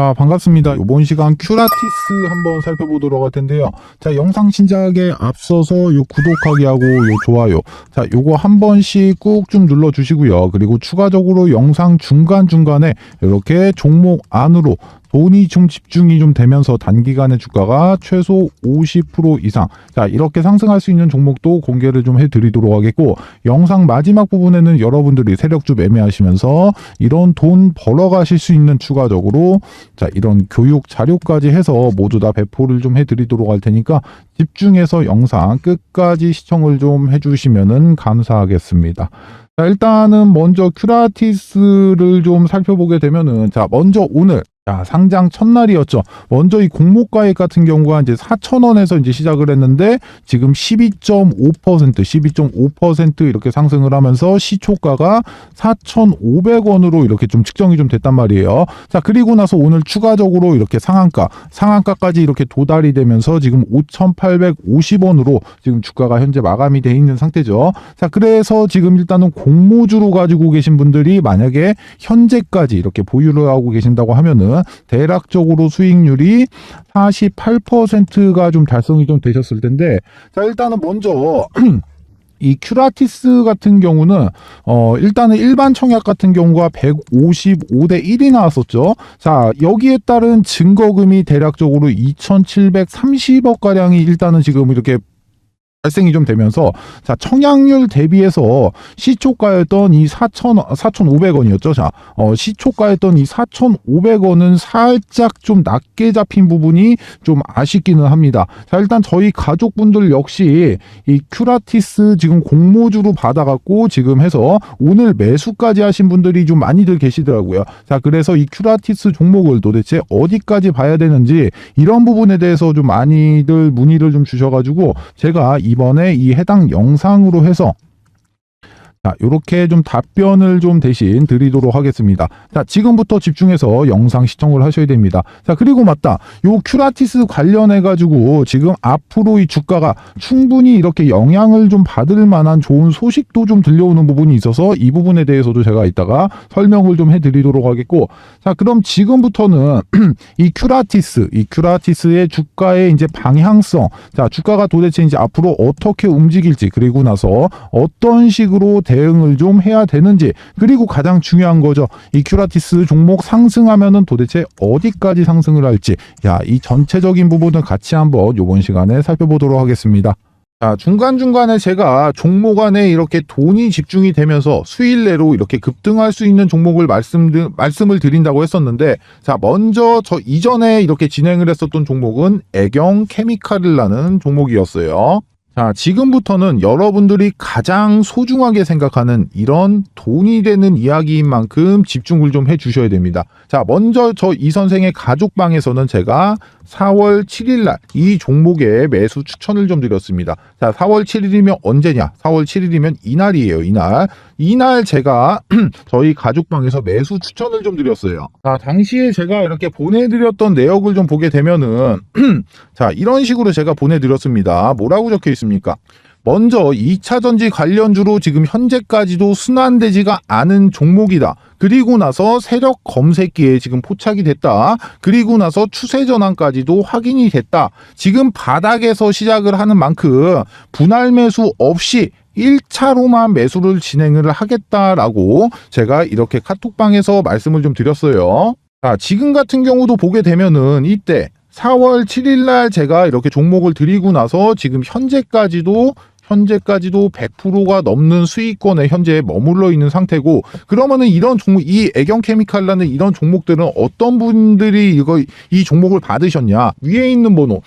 자, 반갑습니다. 이번 시간 큐라티스 한번 살펴보도록 할 텐데요. 자, 영상 시작에 앞서서 요 구독하기 하고 요 좋아요. 자, 요거 한 번씩 꾹 좀 눌러 주시고요. 그리고 추가적으로 영상 중간중간에 이렇게 종목 안으로 돈이 좀 집중이 좀 되면서 단기간에 주가가 최소 50% 이상 자 이렇게 상승할 수 있는 종목도 공개를 좀 해드리도록 하겠고 영상 마지막 부분에는 여러분들이 세력주 매매하시면서 이런 돈 벌어 가실 수 있는 추가적으로 자 이런 교육 자료까지 해서 모두 다 배포를 좀 해드리도록 할 테니까 집중해서 영상 끝까지 시청을 좀 해주시면은 감사하겠습니다. 자 일단은 먼저 큐라티스를 좀 살펴보게 되면은 자 먼저 오늘 자, 상장 첫날이었죠. 먼저 이 공모가액 같은 경우가 이제 4,000원에서 이제 시작을 했는데 지금 12.5% 12.5% 이렇게 상승을 하면서 시초가가 4,500원으로 이렇게 좀 측정이 좀 됐단 말이에요. 자, 그리고 나서 오늘 추가적으로 이렇게 상한가, 상한가까지 이렇게 도달이 되면서 지금 5,850원으로 지금 주가가 현재 마감이 돼 있는 상태죠. 자, 그래서 지금 일단은 공모주로 가지고 계신 분들이 만약에 현재까지 이렇게 보유를 하고 계신다고 하면은 대략적으로 수익률이 48%가 좀 달성이 좀 되셨을 텐데 자 일단은 먼저 이 큐라티스 같은 경우는 어 일단은 일반 청약 같은 경우가 155대 1이 나왔었죠. 자 여기에 따른 증거금이 대략적으로 2,730억 가량이 일단은 지금 이렇게 발생이 좀 되면서 자 청약률 대비해서 시초가였던 이 4천 4,500원이었죠. 자 어, 시초가였던 이 4,500원은 살짝 좀 낮게 잡힌 부분이 좀 아쉽기는 합니다. 자 일단 저희 가족분들 역시 이 큐라티스 지금 공모주로 받아 갖고 지금 해서 오늘 매수까지 하신 분들이 좀 많이들 계시더라고요. 자 그래서 이 큐라티스 종목을 도대체 어디까지 봐야 되는지 이런 부분에 대해서 좀 많이들 문의를 좀 주셔 가지고 제가 이 번에 이 해당 영상으로 해서 자, 요렇게 좀 답변을 좀 대신 드리도록 하겠습니다. 자, 지금부터 집중해서 영상 시청을 하셔야 됩니다. 자, 그리고 맞다. 요 큐라티스 관련해 가지고 지금 앞으로 이 주가가 충분히 이렇게 영향을 좀 받을 만한 좋은 소식도 좀 들려오는 부분이 있어서 이 부분에 대해서도 제가 이따가 설명을 좀 해드리도록 하겠고. 자, 그럼 지금부터는 이 큐라티스, 이 큐라티스의 주가의 이제 방향성. 자, 주가가 도대체 이제 앞으로 어떻게 움직일지 그리고 나서 어떤 식으로 대응을 좀 해야 되는지 그리고 가장 중요한 거죠. 이 큐라티스 종목 상승하면은 도대체 어디까지 상승을 할지 야, 이 전체적인 부분을 같이 한번 요번 시간에 살펴보도록 하겠습니다. 자, 중간중간에 제가 종목 안에 이렇게 돈이 집중이 되면서 수일 내로 이렇게 급등할 수 있는 종목을 말씀, 말씀을 드린다고 했었는데, 자, 먼저 저 이전에 이렇게 진행을 했었던 종목은 애경 케미칼이라는 종목이었어요. 자, 지금부터는 여러분들이 가장 소중하게 생각하는 이런 돈이 되는 이야기인 만큼 집중을 좀 해 주셔야 됩니다. 자, 먼저 저 이 선생의 가족방에서는 제가 4월 7일 날 이 종목의 매수 추천을 좀 드렸습니다. 자, 4월 7일이면 언제냐? 4월 7일이면 이날이에요, 이날. 이날 제가 저희 가족방에서 매수 추천을 좀 드렸어요. 자, 당시에 제가 이렇게 보내드렸던 내역을 좀 보게 되면은 자, 이런 식으로 제가 보내드렸습니다. 뭐라고 적혀 있습니까? 먼저 2차 전지 관련주로 지금 현재까지도 순환되지가 않은 종목이다. 그리고 나서 세력 검색기에 지금 포착이 됐다. 그리고 나서 추세 전환까지도 확인이 됐다. 지금 바닥에서 시작을 하는 만큼 분할 매수 없이 1차로만 매수를 진행을 하겠다라고 제가 이렇게 카톡방에서 말씀을 좀 드렸어요. 자, 지금 같은 경우도 보게 되면은 이때 4월 7일 날 제가 이렇게 종목을 드리고 나서 지금 현재까지도 현재까지도 100%가 넘는 수익권에 현재 머물러 있는 상태고 그러면은 이런 종목 이 애경 케미칼라는 이런 종목들은 어떤 분들이 이거 이 종목을 받으셨냐 위에 있는 번호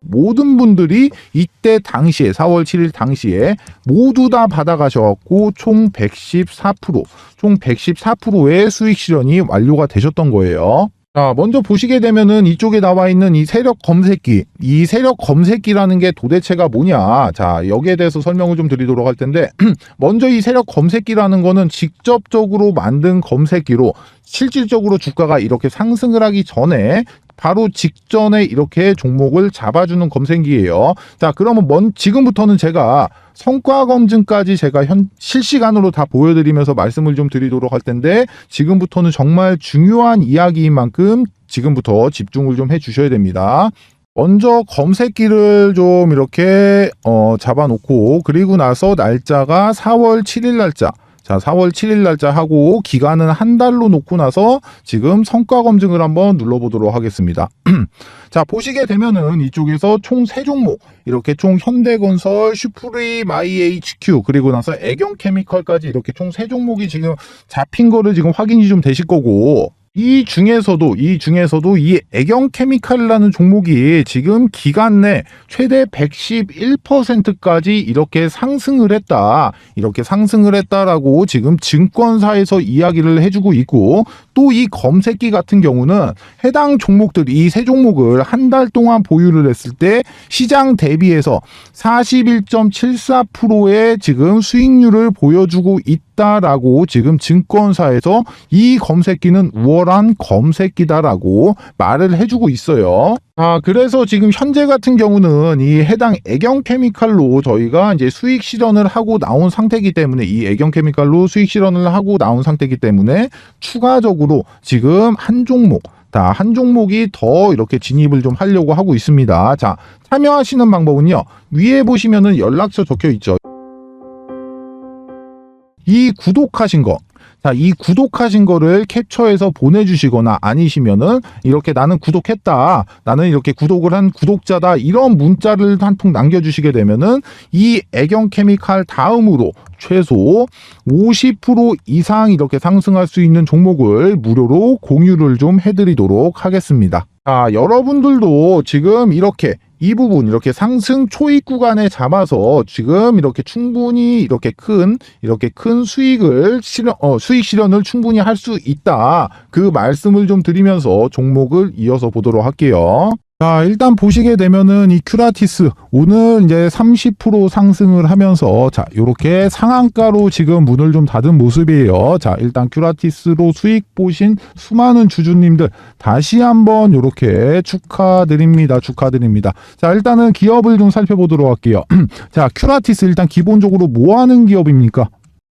모든 분들이 이때 당시에 4월 7일 당시에 모두 다 받아가셔갖고 총 114%, 총 114%의 수익 실현이 완료가 되셨던 거예요. 자, 먼저 보시게 되면은 이쪽에 나와 있는 이 세력 검색기, 이 세력 검색기라는 게 도대체가 뭐냐. 자, 여기에 대해서 설명을 좀 드리도록 할 텐데, 먼저 이 세력 검색기라는 거는 직접적으로 만든 검색기로 실질적으로 주가가 이렇게 상승을 하기 전에 바로 직전에 이렇게 종목을 잡아주는 검색기예요. 자, 그러면 먼 지금부터는 제가 성과 검증까지 제가 현 실시간으로 다 보여드리면서 말씀을 좀 드리도록 할 텐데 지금부터는 정말 중요한 이야기인 만큼 지금부터 집중을 좀 해주셔야 됩니다. 먼저 검색기를 좀 이렇게 어, 잡아놓고 그리고 나서 날짜가 4월 7일 날짜 자, 4월 7일 날짜 하고 기간은 한 달로 놓고 나서 지금 성과 검증을 한번 눌러보도록 하겠습니다. 자, 보시게 되면은 이쪽에서 총 세 종목 이렇게 총 현대건설, 슈프림, IHQ 그리고 나서 애경케미컬까지 이렇게 총 세 종목이 지금 잡힌 거를 지금 확인이 좀 되실 거고 이 중에서도 이 중에서도 이 애경 케미칼이라는 종목이 지금 기간 내 최대 111%까지 이렇게 상승을 했다. 이렇게 상승을 했다라고 지금 증권사에서 이야기를 해주고 있고 또 이 검색기 같은 경우는 해당 종목들 이 세 종목을 한 달 동안 보유를 했을 때 시장 대비해서 41.74%의 지금 수익률을 보여주고 있다라고 지금 증권사에서 이 검색기는 우월 한 검색기다라고 말을 해주고 있어요. 아, 그래서 지금 현재 같은 경우는 이 해당 애경 케미칼로 저희가 이제 수익 실현을 하고 나온 상태이기 때문에 이 애경 케미칼로 수익 실현을 하고 나온 상태이기 때문에 추가적으로 지금 한 종목 자, 한 종목이 더 이렇게 진입을 좀 하려고 하고 있습니다. 자, 참여하시는 방법은요. 위에 보시면은 연락처 적혀 있죠. 이 구독하신 거. 자, 이 구독하신 거를 캡처해서 보내주시거나 아니시면은 이렇게 나는 구독했다. 나는 이렇게 구독을 한 구독자다. 이런 문자를 한 통 남겨주시게 되면은 이 애경 케미칼 다음으로 최소 50% 이상 이렇게 상승할 수 있는 종목을 무료로 공유를 좀 해드리도록 하겠습니다. 자, 여러분들도 지금 이렇게 이 부분 이렇게 상승 초입 구간에 잡아서 지금 이렇게 충분히 이렇게 큰 이렇게 큰 수익을 실현 어, 수익 실현을 충분히 할 수 있다 그 말씀을 좀 드리면서 종목을 이어서 보도록 할게요. 자, 일단 보시게 되면은 이 큐라티스 오늘 이제 30% 상승을 하면서 자, 요렇게 상한가로 지금 문을 좀 닫은 모습이에요. 자, 일단 큐라티스로 수익 보신 수많은 주주님들 다시 한번 요렇게 축하드립니다. 축하드립니다. 자, 일단은 기업을 좀 살펴보도록 할게요. 자, 큐라티스 일단 기본적으로 뭐 하는 기업입니까?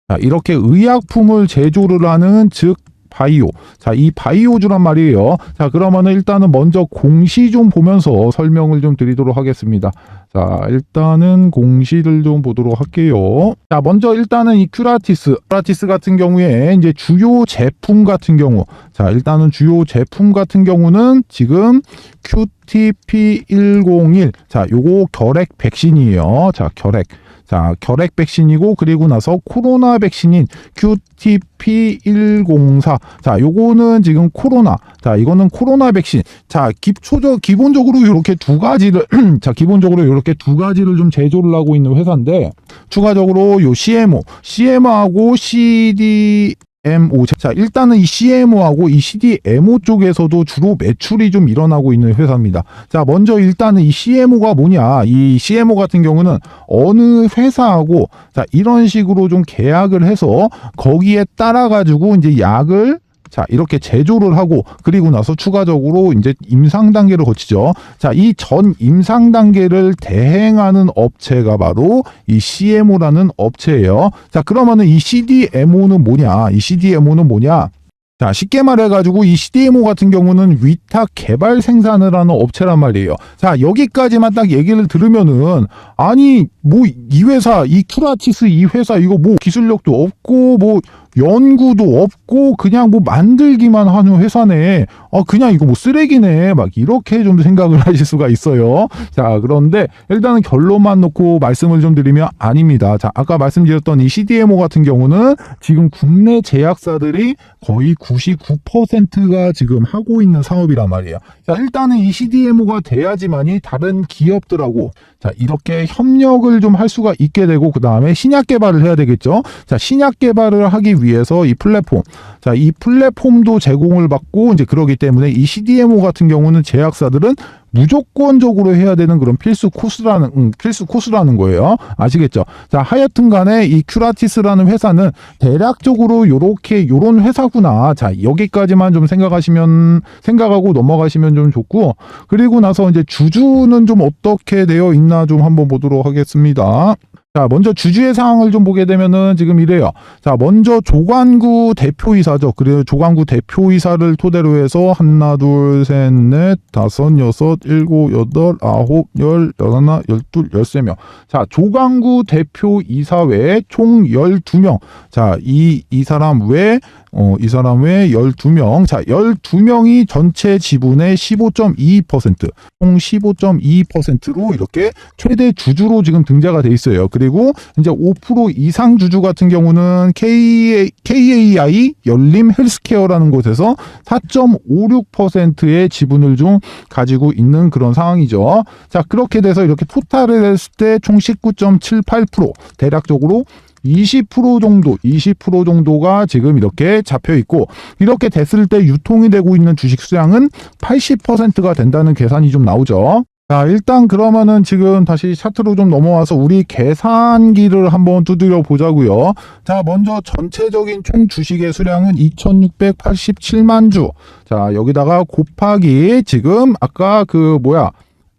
자, 이렇게 의약품을 제조를 하는 즉 바이오. 자, 이 바이오주란 말이에요. 자, 그러면은 일단은 먼저 공시 좀 보면서 설명을 좀 드리도록 하겠습니다. 자, 일단은 공시를 좀 보도록 할게요. 자, 먼저 일단은 이 큐라티스. 큐라티스 같은 경우에 이제 주요 제품 같은 경우. 자, 일단은 주요 제품 같은 경우는 지금 QTP101. 자, 요거 결핵 백신이에요. 자, 결핵. 자, 결핵 백신이고 그리고 나서 코로나 백신인 QTP104. 자, 요거는 지금 코로나. 자, 이거는 코로나 백신. 자, 기초적 기본적으로 이렇게 두 가지를 자, 기본적으로 이렇게 두 가지를 좀 제조를 하고 있는 회사인데 추가적으로 요 CMO, CMO하고 CD MO. 자, 일단은 이 CMO하고 이 CDMO 쪽에서도 주로 매출이 좀 일어나고 있는 회사입니다. 자, 먼저 일단은 이 CMO가 뭐냐. 이 CMO 같은 경우는 어느 회사하고 자, 이런 식으로 좀 계약을 해서 거기에 따라 가지고 이제 약을 자, 이렇게 제조를 하고 그리고 나서 추가적으로 이제 임상 단계를 거치죠. 자, 이 전 임상 단계를 대행하는 업체가 바로 이 CMO라는 업체예요. 자, 그러면은 이 CDMO는 뭐냐? 이 CDMO는 뭐냐? 자, 쉽게 말해가지고 이 CDMO 같은 경우는 위탁 개발 생산을 하는 업체란 말이에요. 자, 여기까지만 딱 얘기를 들으면은, 아니, 뭐, 이 회사, 이 큐라티스 이 회사, 이거 뭐 기술력도 없고, 뭐, 연구도 없고, 그냥 뭐 만들기만 하는 회사네. 아, 그냥 이거 뭐 쓰레기네. 막 이렇게 좀 생각을 하실 수가 있어요. 자, 그런데 일단은 결론만 놓고 말씀을 좀 드리면 아닙니다. 자, 아까 말씀드렸던 이 CDMO 같은 경우는 지금 국내 제약사들이 거의 99%가 지금 하고 있는 사업이란 말이에요. 자, 일단은 이 CDMO가 돼야지만이 다른 기업들하고 자, 이렇게 협력을 좀 할 수가 있게 되고 그 다음에 신약 개발을 해야 되겠죠. 자, 신약 개발을 하기 위해 서 이 플랫폼, 자, 이 플랫폼도 제공을 받고 이제 그러기 때문에 이 CDMO 같은 경우는 제약사들은 무조건적으로 해야 되는 그런 필수 코스라는 음, 필수 코스라는 거예요. 아시겠죠? 자, 하여튼 간에 이 큐라티스라는 회사는 대략적으로 요렇게 요런 회사구나. 자, 여기까지만 좀 생각하시면 생각하고 넘어가시면 좀 좋고 그리고 나서 이제 주주는 좀 어떻게 되어 있나 좀 한번 보도록 하겠습니다. 자, 먼저 주주의 상황을 좀 보게 되면은 지금 이래요. 자, 먼저 조관구 대표이사죠. 그래요. 조관구 대표이사를 토대로 해서 하나, 둘, 셋, 넷, 다섯, 여섯, 일곱, 여덟, 아홉, 열, 열하나, 열둘, 열세 명. 자, 조관구 대표이사 외에 총 열두 명. 자, 이, 이 사람 외에 어, 이 사람 외에 12명. 자, 12명이 전체 지분의 15.22%, 총 15.22%로 이렇게 최대 주주로 지금 등재가 돼 있어요. 그리고 이제 5% 이상 주주 같은 경우는 KA, KAI 열림 헬스케어라는 곳에서 4.56%의 지분을 좀 가지고 있는 그런 상황이죠. 자, 그렇게 돼서 이렇게 토탈을 했을 때 총 19.78% 대략적으로 20% 정도, 20% 정도가 지금 이렇게 잡혀 있고 이렇게 됐을 때 유통이 되고 있는 주식 수량은 80%가 된다는 계산이 좀 나오죠. 자, 일단 그러면은 지금 다시 차트로 좀 넘어와서 우리 계산기를 한번 두드려 보자고요. 자, 먼저 전체적인 총 주식의 수량은 2,687만 주. 자, 여기다가 곱하기 지금 아까 그 뭐야?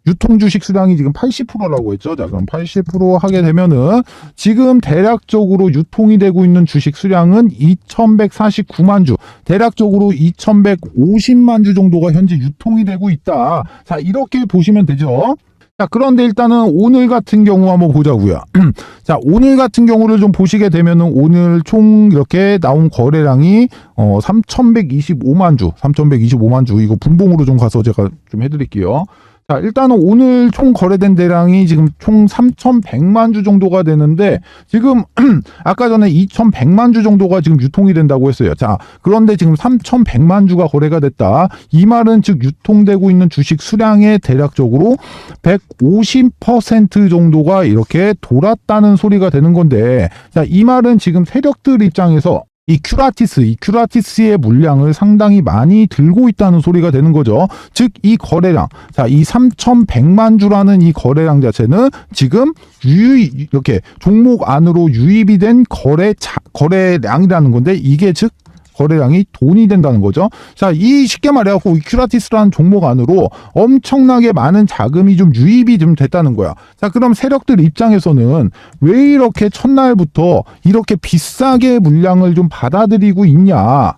유통 주식 수량이 지금 80%라고 했죠. 자, 그럼 80% 하게 되면은 지금 대략적으로 유통이 되고 있는 주식 수량은 2,149만 주, 대략적으로 2,150만 주 정도가 현재 유통이 되고 있다. 자, 이렇게 보시면 되죠. 자, 그런데 일단은 오늘 같은 경우 한번 보자고요. 자, 오늘 같은 경우를 좀 보시게 되면은 오늘 총 이렇게 나온 거래량이 어 3,125만 주, 3,125만 주 이거 분봉으로 좀 가서 제가 좀 해드릴게요. 자, 일단은 오늘 총 거래된 대량이 지금 총 3,100만 주 정도가 되는데 지금 아까 전에 2,100만 주 정도가 지금 유통이 된다고 했어요. 자, 그런데 지금 3,100만 주가 거래가 됐다. 이 말은 즉 유통되고 있는 주식 수량의 대략적으로 150% 정도가 이렇게 돌았다는 소리가 되는 건데 자, 이 말은 지금 세력들 입장에서 이 큐라티스, 이 큐라티스의 물량을 상당히 많이 들고 있다는 소리가 되는 거죠. 즉, 이 거래량. 자, 이 3,100만 주라는 이 거래량 자체는 지금 유입, 이렇게 종목 안으로 유입이 된 거래, 자, 거래량이라는 건데, 이게 즉, 거래량이 돈이 된다는 거죠. 자, 이 쉽게 말해갖고 이 큐라티스라는 종목 안으로 엄청나게 많은 자금이 좀 유입이 좀 됐다는 거야. 자, 그럼 세력들 입장에서는 왜 이렇게 첫날부터 이렇게 비싸게 물량을 좀 받아들이고 있냐?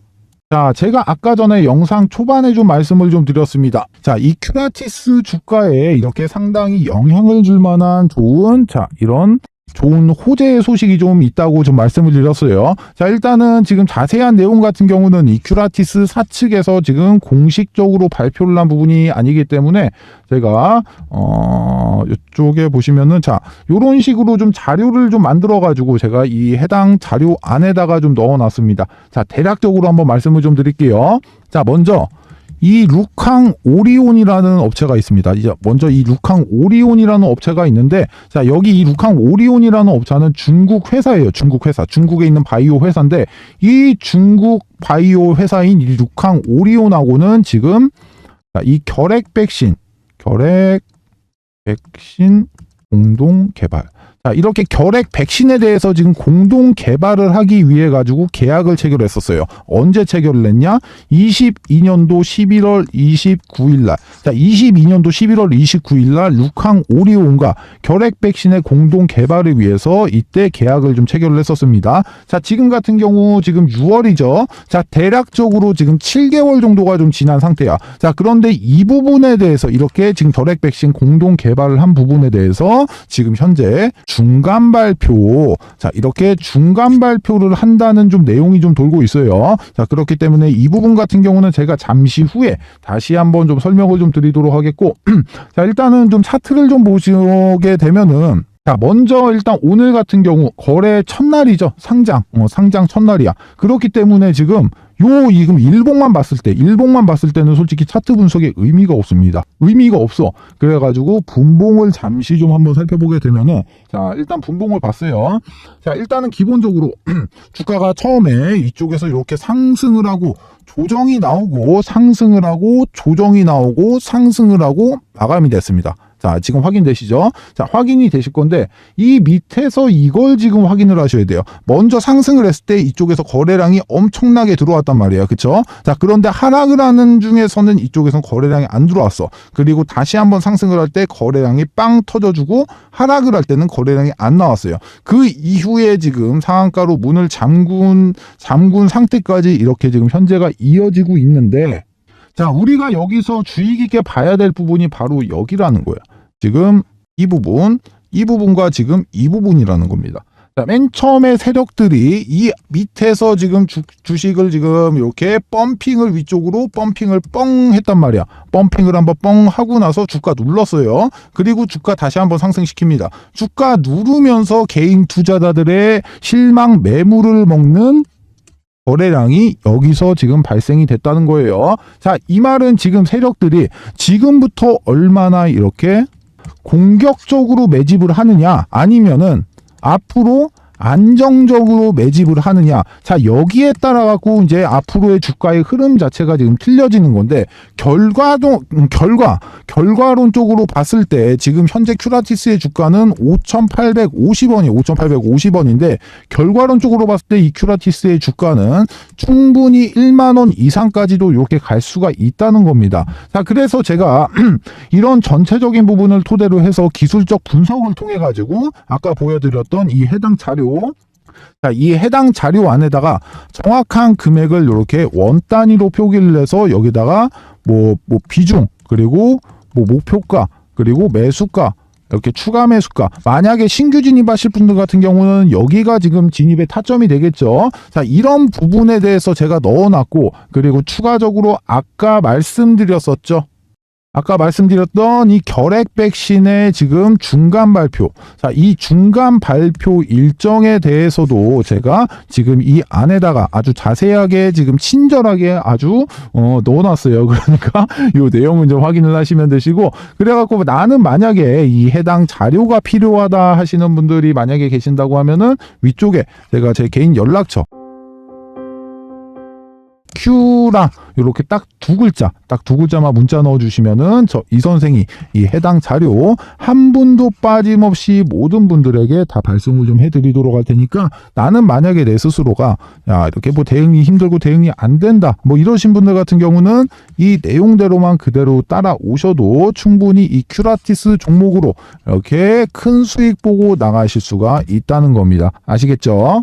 자, 제가 아까 전에 영상 초반에 좀 말씀을 좀 드렸습니다. 자, 이 큐라티스 주가에 이렇게 상당히 영향을 줄 만한 좋은, 자, 이런 좋은 호재 소식이 좀 있다고 좀 말씀을 드렸어요. 자, 일단은 지금 자세한 내용 같은 경우는 이 큐라티스 사측에서 지금 공식적으로 발표를 한 부분이 아니기 때문에 제가 어 이쪽에 보시면은 자, 요런 식으로 좀 자료를 좀 만들어 가지고 제가 이 해당 자료 안에다가 좀 넣어 놨습니다. 자, 대략적으로 한번 말씀을 좀 드릴게요. 자, 먼저 이 루캉 오리온이라는 업체가 있습니다. 이제 먼저 이 루캉 오리온이라는 업체가 있는데 자 여기 이 루캉 오리온이라는 업체는 중국 회사예요. 중국 회사. 중국에 있는 바이오 회사인데 이 중국 바이오 회사인 이 루캉 오리온하고는 지금 자, 이 결핵 백신 결핵 백신 공동 개발 자, 이렇게 결핵 백신에 대해서 지금 공동 개발을 하기 위해 가지고 계약을 체결했었어요. 언제 체결을 했냐? 22년도 11월 29일 날. 자, 22년도 11월 29일 날 루캉 오리온과 결핵 백신의 공동 개발을 위해서 이때 계약을 좀 체결을 했었습니다. 자, 지금 같은 경우 지금 6월이죠. 자, 대략적으로 지금 7개월 정도가 좀 지난 상태야. 자, 그런데 이 부분에 대해서 이렇게 지금 결핵 백신 공동 개발을 한 부분에 대해서 지금 현재 중간 발표. 자, 이렇게 중간 발표를 한다는 좀 내용이 좀 돌고 있어요. 자, 그렇기 때문에 이 부분 같은 경우는 제가 잠시 후에 다시 한번 좀 설명을 좀 드리도록 하겠고, 자, 일단은 좀 차트를 좀 보시게 되면은, 자, 먼저 일단 오늘 같은 경우 거래 첫날이죠. 상장, 어, 상장 첫날이야. 그렇기 때문에 지금 요 지금 일봉만 봤을 때, 일봉만 봤을 때는 솔직히 차트 분석에 의미가 없습니다. 의미가 없어. 그래가지고 분봉을 잠시 좀 한번 살펴보게 되면은 자 일단 분봉을 봤어요. 자 일단은 기본적으로 주가가 처음에 이쪽에서 이렇게 상승을 하고 조정이 나오고 상승을 하고 조정이 나오고 상승을 하고 마감이 됐습니다. 자, 지금 확인되시죠? 자, 확인이 되실 건데, 이 밑에서 이걸 지금 확인을 하셔야 돼요. 먼저 상승을 했을 때 이쪽에서 거래량이 엄청나게 들어왔단 말이에요. 그쵸? 자, 그런데 하락을 하는 중에서는 이쪽에선 거래량이 안 들어왔어. 그리고 다시 한번 상승을 할 때 거래량이 빵 터져주고, 하락을 할 때는 거래량이 안 나왔어요. 그 이후에 지금 상한가로 문을 잠군, 잠군 상태까지 이렇게 지금 현재가 이어지고 있는데, 자, 우리가 여기서 주의 깊게 봐야 될 부분이 바로 여기라는 거예요. 지금 이 부분, 이 부분과 지금 이 부분이라는 겁니다. 자, 맨 처음에 세력들이 이 밑에서 지금 주, 주식을 지금 이렇게 펌핑을 위쪽으로 펌핑을 뻥 했단 말이야. 펌핑을 한번 뻥 하고 나서 주가 눌렀어요. 그리고 주가 다시 한번 상승시킵니다. 주가 누르면서 개인 투자자들의 실망 매물을 먹는 거래량이 여기서 지금 발생이 됐다는 거예요. 자, 이 말은 지금 세력들이 지금부터 얼마나 이렇게 공격적으로 매집을 하느냐 아니면은 앞으로 안정적으로 매집을 하느냐. 자, 여기에 따라 갖고 이제 앞으로의 주가의 흐름 자체가 지금 틀려지는 건데 결과도 음, 결과 결과론적으로 봤을 때 지금 현재 큐라티스의 주가는 5,850원이 5,850원인데 결과론적으로 봤을 때 이 큐라티스의 주가는 충분히 1만 원 이상까지도 이렇게 갈 수가 있다는 겁니다. 자, 그래서 제가 이런 전체적인 부분을 토대로 해서 기술적 분석을 통해 가지고 아까 보여드렸던 이 해당 자료 자, 이 해당 자료 안에다가 정확한 금액을 이렇게 원 단위로 표기를 해서 여기다가 뭐, 뭐 비중 그리고 뭐 목표가 그리고 매수가 이렇게 추가 매수가. 만약에 신규 진입하실 분들 같은 경우는 여기가 지금 진입의 타점이 되겠죠? 자 이런 부분에 대해서 제가 넣어놨고 그리고 추가적으로 아까 말씀드렸었죠 아까 말씀드렸던 이 결핵 백신의 지금 중간 발표. 자, 이 중간 발표 일정에 대해서도 제가 지금 이 안에다가 아주 자세하게 지금 친절하게 아주 어, 넣어놨어요. 그러니까 이 내용은 좀 확인을 하시면 되시고 그래갖고 나는 만약에 이 해당 자료가 필요하다 하시는 분들이 만약에 계신다고 하면은 위쪽에 제가 제 개인 연락처 큐라 이렇게 딱 두 글자 딱 두 글자만 문자 넣어주시면은 저 이 선생이 이 해당 자료 한 분도 빠짐없이 모든 분들에게 다 발송을 좀 해드리도록 할 테니까 나는 만약에 내 스스로가 야 이렇게 뭐 대응이 힘들고 대응이 안 된다 뭐 이러신 분들 같은 경우는 이 내용대로만 그대로 따라오셔도 충분히 이 큐라티스 종목으로 이렇게 큰 수익 보고 나가실 수가 있다는 겁니다 아시겠죠?